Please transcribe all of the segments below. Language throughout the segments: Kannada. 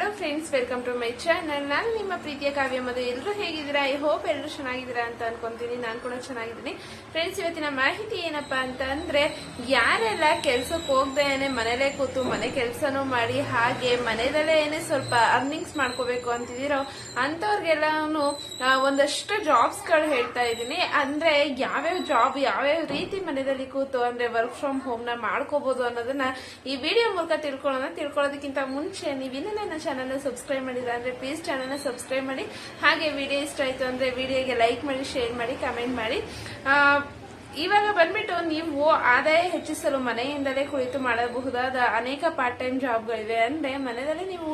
Hello friends welcome to my channel ನಾನು ನಿಮ್ಮ ಪ್ರೀತಿಯ ಕಾವ್ಯ ಮದುವೆ ಎಲ್ಲರೂ ಹೇಗಿದ್ದೀರಾ? ಐ ಹೋಪ್ ಎಲ್ಲರೂ ಚೆನ್ನಾಗಿದ್ದೀರಾ ಅಂತ ಅನ್ಕೊಂತೀನಿ. ನಾನು ಕೂಡ ಚೆನ್ನಾಗಿದ್ದೀನಿ. ಫ್ರೆಂಡ್ಸ್ ಇವತ್ತಿನ ಮಾಹಿತಿ ಏನಪ್ಪಾ ಅಂತ ಅಂದ್ರೆ, ಯಾರೆಲ್ಲ ಕೆಲ್ಸಕ್ಕೆ ಹೋಗ್ದೇನೆ ಮನೇಲೇ ಕೂತು ಮನೆ ಕೆಲಸನೂ ಮಾಡಿ ಹಾಗೆ ಮನೆಯಲ್ಲೇ ಏನೇ ಸ್ವಲ್ಪ ಅರ್ನಿಂಗ್ಸ್ ಮಾಡ್ಕೋಬೇಕು ಅಂತಿದ್ದೀರೋ, ಅಂಥವ್ರಿಗೆಲ್ಲಾನು ಒಂದಷ್ಟು ಜಾಬ್ಸ್ಗಳು ಹೇಳ್ತಾ ಇದ್ದೀನಿ. ಅಂದ್ರೆ ಯಾವ್ಯಾವ ಜಾಬ್ ಯಾವ್ಯಾವ ರೀತಿ ಮನೆಯಲ್ಲಿ ಕೂತು ಅಂದ್ರೆ ವರ್ಕ್ ಫ್ರಮ್ ಹೋಮ್ನ ಮಾಡ್ಕೋಬಹುದು ಅನ್ನೋದನ್ನ ಈ ವಿಡಿಯೋ ಮೂಲಕ ತಿಳ್ಕೊಳ್ಳೋಣ. ತಿಳ್ಕೊಳ್ಳೋದಕ್ಕಿಂತ ಮುಂಚೆ ನೀವು ನನ್ನ ಚಾನಲ್ ಸಬ್ಸ್ಕ್ರೈಬ್ ಮಾಡಿಲ್ಲ ಅಂದರೆ ಪ್ಲೀಸ್ ಚಾನಲ್ನ ಸಬ್ಸ್ಕ್ರೈಬ್ ಮಾಡಿ. ಹಾಗೆ ವಿಡಿಯೋ ಇಷ್ಟ ಆಯಿತು ಅಂದರೆ ವಿಡಿಯೋಗೆ ಲೈಕ್ ಮಾಡಿ ಶೇರ್ ಮಾಡಿ ಕಮೆಂಟ್ ಮಾಡಿ. ಇವಾಗ ಬಂದ್ಬಿಟ್ಟು ನೀವು ಆದಾಯ ಹೆಚ್ಚಿಸಲು ಮನೆಯಿಂದಲೇ ಕುಳಿತು ಮಾಡಬಹುದಾದ ಅನೇಕ ಪಾರ್ಟ್ ಟೈಮ್ ಜಾಬ್ಗಳಿವೆ ಅಂದರೆ ಮನೆಯಲ್ಲಿ ನೀವು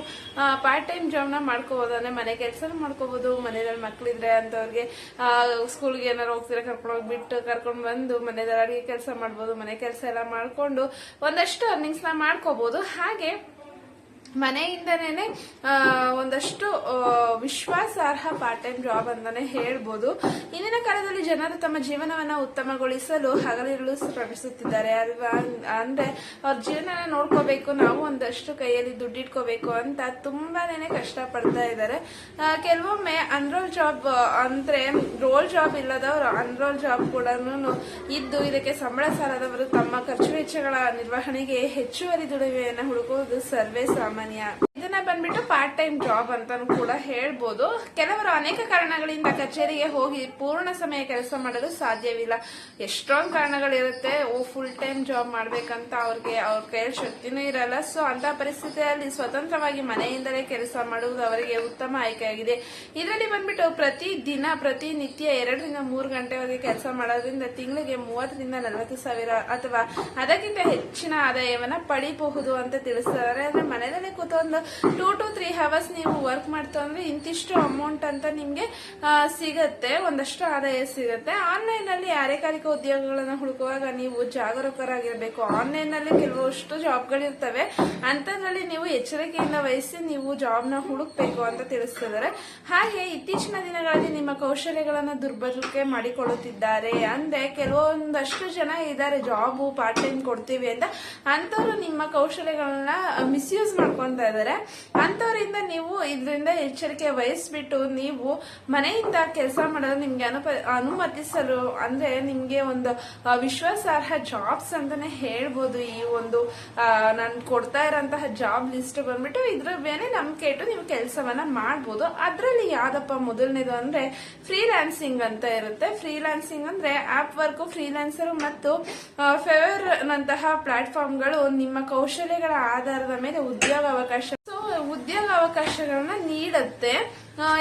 ಪಾರ್ಟ್ ಟೈಮ್ ಜಾಬ್ನ ಮಾಡ್ಕೋಬೋದು. ಅಂದರೆ ಮನೆ ಕೆಲಸ ಮಾಡ್ಕೋಬೋದು. ಮನೆಯಲ್ಲಿ ಮಕ್ಕಳಿದ್ರೆ ಅಂಥವ್ರಿಗೆ ಸ್ಕೂಲ್ಗೆ ಏನಾರು ಹೋಗ್ತೀರ, ಕರ್ಕೊಂಡು ಹೋಗ್ಬಿಟ್ಟು ಕರ್ಕೊಂಡು ಬಂದು ಮನೆಯಲ್ಲಿ ಅಡಿಗೆ ಕೆಲಸ ಮಾಡ್ಬೋದು. ಮನೆ ಕೆಲಸ ಎಲ್ಲ ಮಾಡಿಕೊಂಡು ಒಂದಷ್ಟು ಅರ್ನಿಂಗ್ಸ್ನ ಮಾಡ್ಕೋಬೋದು. ಹಾಗೆ ಮನೆಯಿಂದನೇ ಒಂದಷ್ಟು ವಿಶ್ವಾಸಾರ್ಹ ಪಾರ್ಟ್ ಟೈಮ್ ಜಾಬ್ ಅಂತಾನೆ ಹೇಳ್ಬೋದು. ಇಂದಿನ ಕಾಲದಲ್ಲಿ ಜನರು ತಮ್ಮ ಜೀವನವನ್ನ ಉತ್ತಮಗೊಳಿಸಲು ಹಗಲಿರುಳು ಶ್ರಮಿಸುತ್ತಿದ್ದಾರೆ. ಅಲ್ವಾ? ಅಂದ್ರೆ ಅವ್ರ ಜೀವನ ನೋಡ್ಕೋಬೇಕು, ನಾವು ಒಂದಷ್ಟು ಕೈಯಲ್ಲಿ ದುಡ್ಡಿಟ್ಕೋಬೇಕು ಅಂತ ತುಂಬಾನೇ ಕಷ್ಟ ಪಡ್ತಾ ಇದ್ದಾರೆ ಕೆಲವೊಮ್ಮೆ ಅನ್ರೋಲ್ ಜಾಬ್ ಅಂದ್ರೆ ರೋಲ್ ಜಾಬ್ ಇಲ್ಲದವರು ಅನ್ರೋಲ್ ಜಾಬ್ ಕೂಡ ಇದ್ದು ಇದಕ್ಕೆ ಸಂಬಳ ಸಾಲದವರು ತಮ್ಮ ಖರ್ಚು ವೆಚ್ಚಗಳ ನಿರ್ವಹಣೆಗೆ ಹೆಚ್ಚುವರಿ ದುಡಿಮೆಯನ್ನು ಹುಡುಕುವುದು ಸರ್ವೇ Romania. ಇದನ್ನ ಬಂದ್ಬಿಟ್ಟು ಪಾರ್ಟ್ ಟೈಮ್ ಜಾಬ್ ಅಂತಾನು ಕೂಡ ಹೇಳ್ಬೋದು. ಕೆಲವರು ಅನೇಕ ಕಾರಣಗಳಿಂದ ಕಚೇರಿಗೆ ಹೋಗಿ ಪೂರ್ಣ ಸಮಯ ಕೆಲಸ ಮಾಡಲು ಸಾಧ್ಯವಿಲ್ಲ. ಎಷ್ಟೊಂದು ಕಾರಣಗಳಿರುತ್ತೆ, ಓ ಫುಲ್ ಟೈಮ್ ಜಾಬ್ ಮಾಡ್ಬೇಕಂತ ಅವ್ರಿಗೆ, ಅವ್ರ ಕೈಯಲ್ಲಿ ಶಕ್ತಿನೂ ಇರಲ್ಲ. ಸೊ ಅಂತ ಪರಿಸ್ಥಿತಿಯಲ್ಲಿ ಸ್ವತಂತ್ರವಾಗಿ ಮನೆಯಿಂದಲೇ ಕೆಲಸ ಮಾಡುವುದು ಅವರಿಗೆ ಉತ್ತಮ ಆಯ್ಕೆಯಾಗಿದೆ. ಇದರಲ್ಲಿ ಬಂದ್ಬಿಟ್ಟು ಪ್ರತಿ ದಿನ ಪ್ರತಿ ನಿತ್ಯ ಎರಡರಿಂದ ಮೂರು ಗಂಟೆವರೆಗೆ ಕೆಲಸ ಮಾಡೋದ್ರಿಂದ ತಿಂಗಳಿಗೆ ಮೂವತ್ತರಿಂದ ನಲವತ್ತು ಸಾವಿರ ಅಥವಾ ಅದಕ್ಕಿಂತ ಹೆಚ್ಚಿನ ಆದಾಯವನ್ನ ಪಡಿಬಹುದು ಅಂತ ತಿಳಿಸ್ತಾರೆ. ಅಂದ್ರೆ ಮನೆಯಲ್ಲೇ ಕೂತು ಒಂದು ಟೂ ಟು ತ್ರೀ ಹವರ್ಸ್ ನೀವು ವರ್ಕ್ ಮಾಡ್ತಾ ಅಂದ್ರೆ ಇಂತಿಷ್ಟು ಅಮೌಂಟ್ ಅಂತ ನಿಮ್ಗೆ ಸಿಗತ್ತೆ. ಒಂದಷ್ಟು ಆದಾಯ ಸಿಗತ್ತೆ. ಆನ್ಲೈನ್ ಅಲ್ಲಿ ಅರೆಕಾಲಿಕ ಉದ್ಯೋಗಗಳನ್ನ ಹುಡುಕುವಾಗ ನೀವು ಜಾಗರೂಕರಾಗಿರ್ಬೇಕು. ಆನ್ಲೈನ್ನಲ್ಲಿ ಕೆಲವಷ್ಟು ಜಾಬ್ಗಳಿರ್ತವೆ ಅಂತದ್ರಲ್ಲಿ ನೀವು ಎಚ್ಚರಿಕೆಯಿಂದ ವಹಿಸಿ ನೀವು ಜಾಬ್ನ ಹುಡುಕ್ಬೇಕು ಅಂತ ತಿಳಿಸ್ತಿದ್ದಾರೆ. ಹಾಗೆ ಇತ್ತೀಚಿನ ದಿನಗಳಲ್ಲಿ ನಿಮ್ಮ ಕೌಶಲ್ಯಗಳನ್ನ ದುರ್ಬಳಕೆ ಮಾಡಿಕೊಳ್ಳುತ್ತಿದ್ದಾರೆ ಅಂದ್ರೆ ಕೆಲವೊಂದಷ್ಟು ಜನ ಇದ್ದಾರೆ ಜಾಬ್ ಪಾರ್ಟ್ ಟೈಮ್ ಕೊಡ್ತೀವಿ ಅಂತ. ಅಂತವ್ರು ನಿಮ್ಮ ಕೌಶಲ್ಯಗಳನ್ನ ಮಿಸ್ಯೂಸ್ ಮಾಡ್ಕೊತಾ ಇದ್ದಾರೆ. ಅಂತವರಿಂದ ನೀವು ಇದರಿಂದ ಎಚ್ಚರಿಕೆ ವಹಿಸ್ಬಿಟ್ಟು ನೀವು ಮನೆಯಿಂದ ಕೆಲಸ ಮಾಡೋದು ನಿಮ್ಗೆ ಅನುಪ, ಅನುಮತಿಸಲು, ಅಂದ್ರೆ ನಿಮ್ಗೆ ಒಂದು ವಿಶ್ವಾಸಾರ್ಹ ಜಾಬ್ಸ್ ಅಂತಾನೆ ಹೇಳ್ಬೋದು. ಈ ಒಂದು ನಾನು ಕೊಡ್ತಾ ಇರೋಂತಹ ಜಾಬ್ ಲಿಸ್ಟ್ ಬಂದ್ಬಿಟ್ಟು ಇದ್ರ ಮೇಲೆ ನಂಬಿಕೆ ಇಟ್ಟು ನೀವು ಕೆಲಸವನ್ನ ಮಾಡ್ಬೋದು. ಅದ್ರಲ್ಲಿ ಯಾವ್ದಪ್ಪ ಮೊದಲನೇದು ಅಂದ್ರೆ ಫ್ರೀಲ್ಯಾನ್ಸಿಂಗ್ ಅಂತ ಇರುತ್ತೆ. ಫ್ರೀಲ್ಯಾನ್ಸಿಂಗ್ ಅಂದ್ರೆ ಆಪ್ ವರ್ಕ್ ಫ್ರೀಲ್ಯಾನ್ಸರ್ ಮತ್ತು ಫೆವರ್ ನಂತಹ ಪ್ಲಾಟ್ಫಾರ್ಮ್ಗಳು ನಿಮ್ಮ ಕೌಶಲ್ಯಗಳ ಆಧಾರದ ಮೇಲೆ ಉದ್ಯೋಗ ಅವಕಾಶ ಉದ್ಯೋಗ ಅವಕಾಶಗಳನ್ನ ನೀಡುತ್ತೆ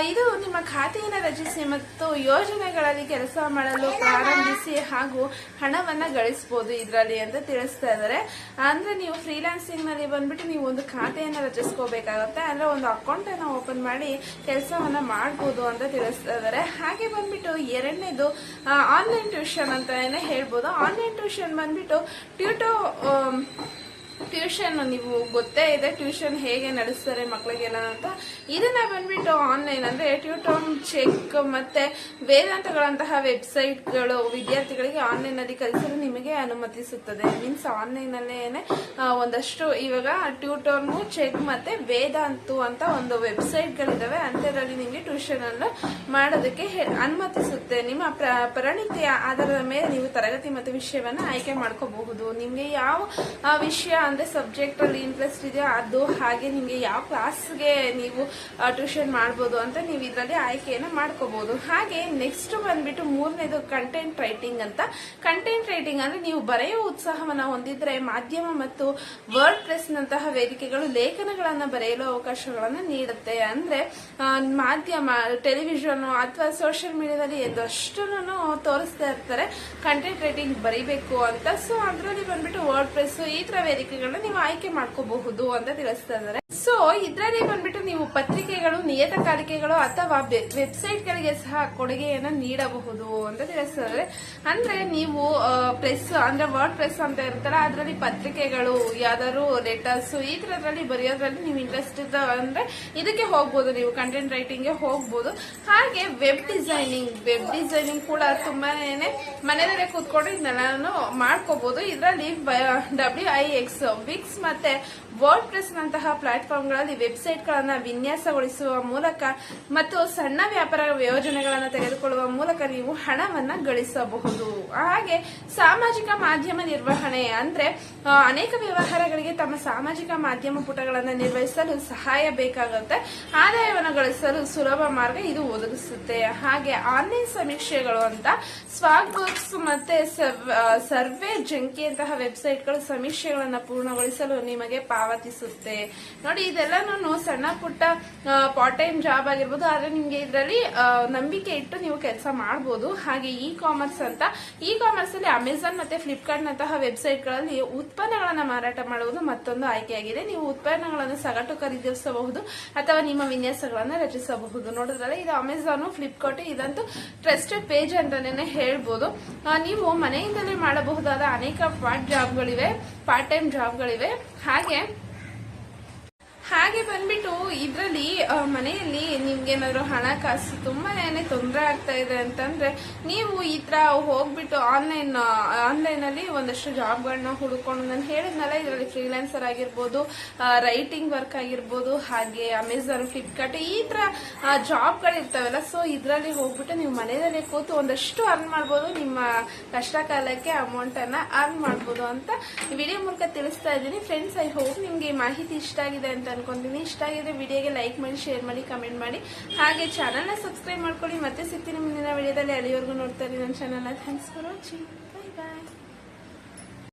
ಇದು ನಿಮ್ಮ ಖಾತೆಯನ್ನು ರಚಿಸಿ ಮತ್ತು ಯೋಜನೆಗಳಲ್ಲಿ ಕೆಲಸ ಮಾಡಲು ಪ್ರಾರಂಭಿಸಿ ಹಾಗೂ ಹಣವನ್ನ ಗಳಿಸಬಹುದು ಇದರಲ್ಲಿ ಅಂತ ತಿಳಿಸ್ತಾ ಇದ್ದಾರೆ. ಅಂದ್ರೆ ನೀವು ಫ್ರೀಲಾನ್ಸಿಂಗ್ನಲ್ಲಿ ಬಂದ್ಬಿಟ್ಟು ನೀವು ಒಂದು ಖಾತೆಯನ್ನು ರಚಿಸ್ಕೋಬೇಕಾಗತ್ತೆ. ಅಂದ್ರೆ ಒಂದು ಅಕೌಂಟ್ ಅನ್ನ ಓಪನ್ ಮಾಡಿ ಕೆಲಸವನ್ನ ಮಾಡಬಹುದು ಅಂತ ತಿಳಿಸ್ತಾ ಇದ್ದಾರೆ. ಹಾಗೆ ಬಂದ್ಬಿಟ್ಟು ಎರಡನೇದು ಆನ್ಲೈನ್ ಟ್ಯೂಷನ್ ಅಂತ ಹೇಳ್ಬೋದು. ಆನ್ಲೈನ್ ಟ್ಯೂಷನ್ ಬಂದ್ಬಿಟ್ಟು ಟ್ಯೂಟೋ ಟ್ಯೂಷನ್ ನೀವು ಗೊತ್ತೇ ಇದೆ ಟ್ಯೂಷನ್ ಹೇಗೆ ನಡೆಸ್ತಾರೆ ಮಕ್ಕಳಿಗೆಲ್ಲ ಅಂತ. ಇದನ್ನ ಬಂದ್ಬಿಟ್ಟು ಆನ್ಲೈನ್ ಅಂದ್ರೆ ಟ್ಯೂಟೋನ್ ಚೆಕ್ ಮತ್ತೆ ವೇದಾಂತಗಳಂತಹ ವೆಬ್ಸೈಟ್ಗಳು ವಿದ್ಯಾರ್ಥಿಗಳಿಗೆ ಆನ್ಲೈನ್ ಅಲ್ಲಿ ಕಲಿಸಲು ನಿಮಗೆ ಅನುಮತಿಸುತ್ತದೆ. ಮೀನ್ಸ್ ಆನ್ಲೈನ್ ಅಲ್ಲೇನೆ ಒಂದಷ್ಟು ಇವಾಗ ಟ್ಯೂಟೋನ್ ಚೆಕ್ ಮತ್ತೆ ವೇದಾಂತು ಅಂತ ಒಂದು ವೆಬ್ಸೈಟ್ ಗಳಿದಾವೆ ಅಂತದ್ರಲ್ಲಿ ನಿಮಗೆ ಟ್ಯೂಷನ್ ಅನ್ನು ಮಾಡೋದಕ್ಕೆ ಅನುಮತಿಸುತ್ತೆ. ನಿಮ್ಮ ಪ್ರ- ಪರಿಣಿತಿಯ ಆಧಾರದ ಮೇಲೆ ನೀವು ತರಗತಿ ಮತ್ತು ವಿಷಯವನ್ನು ಆಯ್ಕೆ ಮಾಡ್ಕೋಬಹುದು. ನಿಮಗೆ ಯಾವ ವಿಷಯ ಅಂದ್ರೆ ಸಬ್ಜೆಕ್ಟ್ ಅಲ್ಲಿ ಇಂಟ್ರೆಸ್ಟ್ ಇದೆಯೋ ಅದು ಹಾಗೆ ನಿಮಗೆ ಯಾವ ಕ್ಲಾಸ್ಗೆ ನೀವು ಟ್ಯೂಷನ್ ಮಾಡ್ಬೋದು ಅಂತ ನೀವು ಇದರಲ್ಲಿ ಆಯ್ಕೆಯನ್ನು ಮಾಡ್ಕೋಬಹುದು ಹಾಗೆ ನೆಕ್ಸ್ಟ್ ಬಂದ್ಬಿಟ್ಟು ಮೂರನೇದು ಕಂಟೆಂಟ್ ರೈಟಿಂಗ್ ಅಂತ. ಕಂಟೆಂಟ್ ರೈಟಿಂಗ್ ಅಂದ್ರೆ ನೀವು ಬರೆಯುವ ಉತ್ಸಾಹವನ್ನು ಹೊಂದಿದ್ರೆ ಮಾಧ್ಯಮ ಮತ್ತು ವರ್ಡ್ ಪ್ರೆಸ್ ನಂತಹ ವೇದಿಕೆಗಳು ಲೇಖನಗಳನ್ನ ಬರೆಯಲು ಅವಕಾಶಗಳನ್ನು ನೀಡುತ್ತೆ. ಅಂದ್ರೆ ಮಾಧ್ಯಮ ಟೆಲಿವಿಷನ್ ಅಥವಾ ಸೋಷಿಯಲ್ ಮೀಡಿಯಾದಲ್ಲಿ ಎಷ್ಟನ್ನು ತೋರಿಸ್ತಾ ಇರ್ತಾರೆ ಕಂಟೆಂಟ್ ರೈಟಿಂಗ್ ಬರೀಬೇಕು ಅಂತ. ಸೊ ಅದರಲ್ಲಿ ಬಂದ್ಬಿಟ್ಟು ವರ್ಡ್ ಪ್ರೆಸ್ ಈ ತರ ವೇದಿಕೆಗಳನ್ನ ನೀವು ಆಯ್ಕೆ ಮಾಡ್ಕೋಬಹುದು ಅಂತ ತಿಳಿಸ್ತಾ ಇದ್ದಾರೆ ಸೊ, ಇದರಲ್ಲಿ ಬಂದ್ಬಿಟ್ಟು ನೀವು ಪತ್ರಿಕೆಗಳು, ನಿಯತಕಾಲಿಕೆಗಳು ಅಥವಾ ವೆಬ್ಸೈಟ್ ಗಳಿಗೆ ಸಹ ಕೊಡುಗೆಯನ್ನ ನೀಡಬಹುದು ಅಂತ ತಿಳಿಸ್ತಾರೆ. ಅಂದ್ರೆ ನೀವು ಪ್ರೆಸ್ ಅಂದ್ರೆ ವರ್ಡ್ ಪ್ರೆಸ್ ಅಂತ ಇರ್ತಾರೆ ಅದರಲ್ಲಿ ಪತ್ರಿಕೆಗಳು, ಯಾವ್ದಾದ್ರು ಲೆಟರ್ಸ್ ಈ ತರದ್ರಲ್ಲಿ ಬರೆಯೋದ್ರಲ್ಲಿ ನೀವು ಇಂಟ್ರೆಸ್ಟ್ ಅಂದ್ರೆ ಇದಕ್ಕೆ ಹೋಗ್ಬೋದು, ನೀವು ಕಂಟೆಂಟ್ ರೈಟಿಂಗ್ಗೆ ಹೋಗ್ಬೋದು. ಹಾಗೆ ವೆಬ್ ಡಿಸೈನಿಂಗ್ ವೆಬ್ ಡಿಸೈನಿಂಗ್ ಕೂಡ ತುಂಬಾನೇ ಮನೆಯಲ್ಲೇ ಕೂತ್ಕೊಂಡು ಇದನ್ನೆಲ್ಲಾನು ಮಾಡ್ಕೋಬಹುದು ಇದರಲ್ಲಿ ಡಬ್ಲ್ಯೂ ಐ ಎಕ್ಸ್ ವಿಕ್ಸ್ ಮತ್ತೆ ವರ್ಡ್ ಪ್ರೆಸ್ ನಂತಹ ಪ್ಲಾಟ್ಫಾರ್ಮ್ಗಳಲ್ಲಿ ವೆಬ್ಸೈಟ್ಗಳನ್ನ ವಿನ್ಯಾಸಗೊಳಿಸುವ ಮೂಲಕ ಮತ್ತು ಸಣ್ಣ ವ್ಯಾಪಾರ ಯೋಜನೆಗಳನ್ನು ತೆಗೆದುಕೊಳ್ಳುವ ಮೂಲಕ ನೀವು ಹಣವನ್ನ ಗಳಿಸಬಹುದು. ಹಾಗೆ ಸಾಮಾಜಿಕ ಮಾಧ್ಯಮ ನಿರ್ವಹಣೆ ಅಂದ್ರೆ ಅನೇಕ ವ್ಯವಹಾರಗಳಿಗೆ ತಮ್ಮ ಸಾಮಾಜಿಕ ಮಾಧ್ಯಮ ಪುಟಗಳನ್ನು ನಿರ್ವಹಿಸಲು ಸಹಾಯ ಬೇಕಾಗುತ್ತೆ. ಆದಾಯವನ್ನು ಗಳಿಸಲು ಸುಲಭ ಮಾರ್ಗ ಇದು ಒದಗಿಸುತ್ತೆ. ಹಾಗೆ ಆನ್ಲೈನ್ ಸಮೀಕ್ಷೆಗಳು ಅಂತ ಸ್ವಾಗ್ ಬುಕ್ಸ್ ಮತ್ತೆ ಸರ್ವೆ ಜಂಕಿಯಂತಹ ವೆಬ್ಸೈಟ್ಗಳು ಸಮೀಕ್ಷೆಗಳನ್ನು ಪೂರ್ಣಗೊಳಿಸಲು ನಿಮಗೆ ಪಾವತಿಸುತ್ತೆ. ನೋಡಿ ಇದೆಲ್ಲನೂ ಸಣ್ಣ ಪುಟ್ಟ ಪಾರ್ಟ್ ಟೈಮ್ ಜಾಬ್ ಆಗಿರ್ಬೋದು, ಆದ್ರೆ ನಿಮ್ಗೆ ಇದರಲ್ಲಿ ನಂಬಿಕೆ ಇಟ್ಟು ನೀವು ಕೆಲಸ ಮಾಡಬಹುದು ಹಾಗೆ ಇ ಕಾಮರ್ಸ್ ಅಂತ. ಇ ಕಾಮರ್ಸ್ ಅಲ್ಲಿ ಅಮೆಝಾನ್ ಮತ್ತೆ ಫ್ಲಿಪ್ಕಾರ್ಟ್ ನಂತಹ ವೆಬ್ಸೈಟ್ಗಳಲ್ಲಿ ಉತ್ಪನ್ನಗಳನ್ನ ಮಾರಾಟ ಮಾಡುವುದು ಮತ್ತೊಂದು ಆಯ್ಕೆಯಾಗಿದೆ. ನೀವು ಉತ್ಪನ್ನಗಳನ್ನು ಸಗಟು ಖರೀದಿಸಬಹುದು ಅಥವಾ ನಿಮ್ಮ ವಿನ್ಯಾಸಗಳನ್ನು ರಚಿಸಬಹುದು. ನೋಡಿದ್ರಲ್ಲ, ಇದು ಅಮೆಝಾನ್ ಫ್ಲಿಪ್ಕಾರ್ಟ್ ಇದಂತೂ ಟ್ರಸ್ಟೆಡ್ ಪೇಜ್ ಅಂತಾನೆ ಹೇಳ್ಬೋದು. ನೀವು ಮನೆಯಿಂದಲೇ ಮಾಡಬಹುದಾದ ಅನೇಕ ಪಾರ್ಟ್ ಜಾಬ್ಗಳಿವೆ ಪಾರ್ಟ್ ಟೈಮ್ ಜಾಬ್ಗಳಿವೆ ಹಾಗೆ ಹಾಗೆ ಬಂದ್ಬಿಟ್ಟು ಇದರಲ್ಲಿ ಮನೆಯಲ್ಲಿ ನಿಮ್ಗೆ ಏನಾದ್ರು ಹಣಕಾಸು ತುಂಬಾನೇ ತೊಂದರೆ ಆಗ್ತಾ ಇದೆ ಅಂತಂದ್ರೆ ನೀವು ಈ ತರ ಹೋಗ್ಬಿಟ್ಟು ಆನ್ಲೈನ್ ಆನ್ಲೈನ್ ಅಲ್ಲಿ ಒಂದಷ್ಟು ಜಾಬ್ಗಳನ್ನ ಹುಡುಕೊಂಡು, ನಾನು ಹೇಳಿದ್ನಲ್ಲ ಇದರಲ್ಲಿ ಫ್ರೀಲ್ಯಾನ್ಸರ್ ಆಗಿರ್ಬೋದು ರೈಟಿಂಗ್ ವರ್ಕ್ ಆಗಿರ್ಬೋದು, ಹಾಗೆ ಅಮೆಝಾನ್ ಫ್ಲಿಪ್ಕಾರ್ಟ್ ಈ ತರ ಜಾಬ್ಗಳು ಇರ್ತಾವಲ್ಲ ಸೊ ಇದರಲ್ಲಿ ಹೋಗ್ಬಿಟ್ಟು ನೀವು ಮನೆಯಲ್ಲೇ ಕೂತು ಒಂದಷ್ಟು ಅರ್ನ್ ಮಾಡ್ಬೋದು, ನಿಮ್ಮ ಕಷ್ಟ ಕಾಲಕ್ಕೆ ಅಮೌಂಟ್ ಅನ್ನ ಅರ್ನ್ ಮಾಡ್ಬೋದು ಅಂತ ವಿಡಿಯೋ ಮೂಲಕ ತಿಳಿಸ್ತಾ ಇದ್ದೀನಿ. ಫ್ರೆಂಡ್ಸ್ ಐ ಹೋಪ್ ನಿಮ್ಗೆ ಮಾಹಿತಿ ಇಷ್ಟ ಆಗಿದೆ ಅಂತ ಅನ್ಕೊಂತೀನಿ ಇಷ್ಟ ಆಗಿದ್ರೆ ವಿಡಿಯೋಗೆ ಲೈಕ್ ಮಾಡಿ ಶೇರ್ ಮಾಡಿ ಕಮೆಂಟ್ ಮಾಡಿ. ಹಾಗೆ ಚಾನಲ್ನ ಸಬ್ಸ್ಕ್ರೈಬ್ ಮಾಡ್ಕೊಳ್ಳಿ. ಮತ್ತೆ ಸಿಗ್ತೀನಿ ಮುಂದಿನ ವಿಡಿಯೋದಲ್ಲಿ. ಅಲ್ಲಿವರೆಗೂ ನೋಡ್ತಾ ಇರಿ ನನ್ನ ಚಾನಲ್ನ ಥ್ಯಾಂಕ್ಸ್ ಫಾರ್ ವಾಚಿಂಗ್